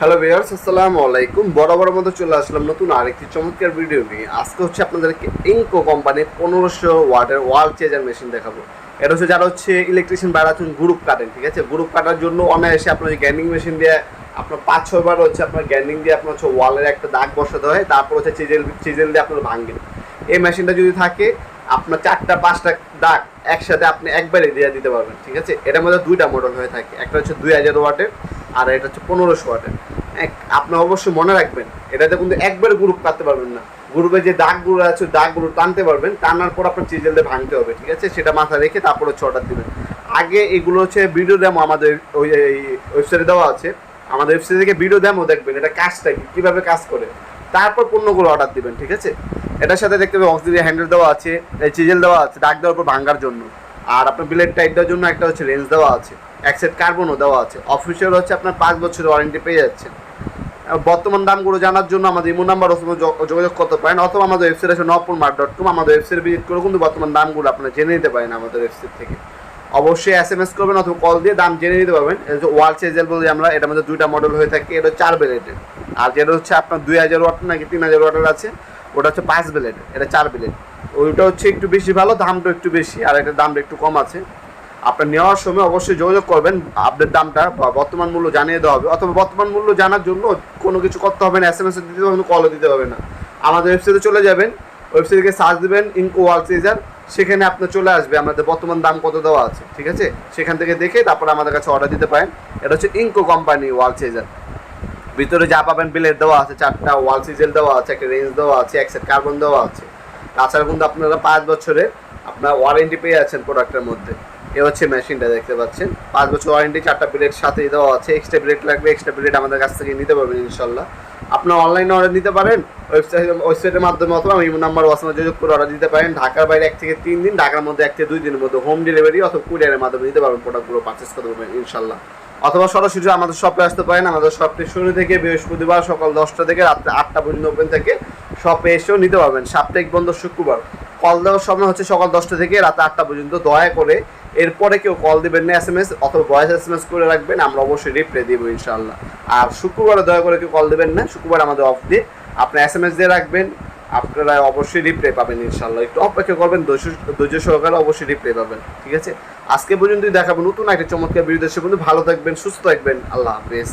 Hello viewers আসসালামু আলাইকুম। বড় বড় মতো চলে আসলাম নতুন আরেকটি চমৎকার ভিডিও নিয়ে। আজকে হচ্ছে আপনাদেরকে ইনকো কোম্পানির পনেরোশো ওয়াটের ওয়াল চেজার মেশিন দেখাবো। এটা হচ্ছে যারা হচ্ছে ইলেকট্রিশিয়ান বাড়াচ্ছেন গ্রুপ কাটেন, ঠিক আছে? গ্রুপ কাটার জন্য অনায়াসে আপনার গ্যান্ডিং মেশিন দিয়ে আপনার পাঁচ ছয়বার হচ্ছে আপনার গ্যান্ডিং দিয়ে আপনার হচ্ছে ওয়ালের একটা দাগ বসাতে হয়। তারপর হচ্ছে চিজেল চিজেল দিয়ে আপনার ভাঙবেন এই মেশিনটা যদি থাকে, আপনার চারটা, পাঁচটা দাগ একসাথে আপনি একবারে দিয়ে দিতে পারবেন, ঠিক আছে? এটার মধ্যে দুইটা মডেল হয়ে থাকে। একটা হচ্ছে দুই হাজার ওয়াটের আর এটা হচ্ছে পনেরোশো ওয়াটের। এক, আপনি অবশ্যই মনে রাখবেন, এটাতে কিন্তু একবারে গ্রুপ কাটতে পারবেন না। গ্রুপে যে দাগগুলো আছে, দাগগুলো টানতে পারবেন, টানার পর আপনার চিজেল দিয়ে ভাঙতে হবে, ঠিক আছে? সেটা মাথায় রেখে তারপর হচ্ছে অর্ডার দেবেন। আগে এগুলো হচ্ছে ভিডিও ডেমো আমাদের ওই ওয়েবসাইটে দেওয়া আছে। আমাদের ওয়েবসাইট থেকে ভিডিও ডেমো দেখবেন, এটা কাজটা কি কীভাবে কাজ করে। তারপর পণ্যগুলো অর্ডার দিবেন, ঠিক আছে? এটার সাথে দেখতে পাবেন অক্সিজেন হ্যান্ডেল দেওয়া আছে চিজেল দেওয়া আছে, দাগ দেওয়ার পর ভাঙার জন্য। আর আপনার বিলেট টাইট দেওয়ার জন্য একটা হচ্ছে রেঞ্জ দেওয়া আছে। এক সেট কার্বনও দেওয়া আছে। অফিসিয়াল হচ্ছে আপনার পাঁচ বছরের ওয়ারেন্টি পেয়ে যাচ্ছেন বর্তমান দামগুলো জানার জন্য আমাদের ইমো নাম্বার যোগাযোগ করতে পারেন, অথবা আমাদের ওয়েবসাইট আছে নপুর মার্ট ডট কম আমাদের ওয়েবসাইট ভিজিট করে কিন্তু বর্তমান দামগুলো আপনারা জেনে নিতে পারেন আমাদের ওয়েবসাইট থেকে। অবশ্যই এস এম এস করবেন অথবা কল দিয়ে দাম জেনে নিতে পারবেন। ওয়াল চেজেল বলে আমরা, এটার মধ্যে দুইটা মডেল হয়ে থাকে, এটা চার ব্লেডের আর যেটা হচ্ছে আপনার দুই হাজার ওয়াট নাকি তিন হাজার ওয়াটের আছে, ওটা হচ্ছে পাঁচ ব্লেড এটা চার ব্লেড ওইটা হচ্ছে একটু বেশি ভালো, দামটা একটু বেশি, আর এটার দামটা একটু কম আছে। আপনার নেওয়ার সময় অবশ্যই যোগাযোগ করবেন আপডেট দামটা বা বর্তমান মূল্য জানিয়ে দেওয়া হবে। অথবা বর্তমান মূল্য জানার জন্য কোনো কিছু করতে হবে না এস এম এস দিতে হবে কলও দিতে হবে না। আমাদের ওয়েবসাইটে চলে যাবেন ওয়েবসাইটে সার্চ দেবেন ইনকো ওয়াল সিজার সেখানে আপনার চলে আসবে, আমাদের বর্তমান দাম কত দেওয়া আছে, ঠিক আছে? সেখান থেকে দেখে তারপর আমাদের কাছে অর্ডার দিতে পারেন। এটা হচ্ছে ইনকো কোম্পানি ওয়াল সিজার ভিতরে যা পাবেন বিলেট দেওয়া আছে, চারটা ওয়াল সিজেল দেওয়া আছে, একটা রেঞ্জ দেওয়া আছে, এক সেট কার্বন দেওয়া আছে। তাছাড়া কিন্তু আপনারা পাঁচ বছরে আপনার ওয়ারেন্টি পেয়ে যাচ্ছেন প্রোডাক্টের মধ্যে। এ হচ্ছে মেশিনটা দেখতে পাচ্ছেন। পাঁচ বছর ওয়ারেন্টি চারটা বিলেট সাথেই দেওয়া আছে। এক্সট্রা বিলেট লাগবে এক্সট্রা বিলেট আমাদের কাছ থেকে নিতে পারবেন ইনশাল্লাহ। আপনার অনলাইনে অর্ডার দিতে পারেন ওয়েবসাইট ওয়েবসাইটের মাধ্যমে অথবা ইমো নাম্বার ওয়াসমার যোগাযোগ করে অর্ডার দিতে পারেন। ঢাকার বাইরে এক থেকে তিন দিন, ঢাকার মধ্যে এক থেকে দুই দিনের মধ্যে হোম ডেলিভারি অথবা কুরিয়ারের মাধ্যমে নিতে পারবেন প্রোডাক্টগুলো পারচেস করতে পারবেন ইনশাল্লাহ। অথবা সরাসরি আমাদের শপে আসতে পারেন। আমাদের শপটি শুরু থেকে বৃহস্পতিবার সকাল দশটা থেকে রাত্রে আটটা পর্যন্ত ওপেন থেকে। শপে এসেও নিতে পারবেন। সাপ্তাহিক বন্ধ শুক্রবার। কল দেওয়ার সময় হচ্ছে সকাল দশটা থেকে রাত আটটা পর্যন্ত দয়া করে এরপরে কেউ কল দিবেন না এস এম এস অথবা ভয়েস এস এম এস করে রাখবেন, আমরা অবশ্যই রিপ্লাই দিব ইনশাল্লাহ আর শুক্রবারে দয়া করে কেউ কল দেবেন না, শুক্রবার আমাদের অফ ডে আপনি এস এম এস দিয়ে রাখবেন, আপনারা অবশ্যই রিপ্লাই পাবেন ইনশাল্লাহ একটু অপেক্ষা করবেন, ধৈর্য সহকারে অবশ্যই রিপ্লাই পাবেন, ঠিক আছে? আজকে পর্যন্তই দেখাবো নতুন একটা চমৎকার বিরুদ্ধে সে পর্যন্ত ভালো থাকবেন, সুস্থ থাকবেন। আল্লাহ হাফেজ।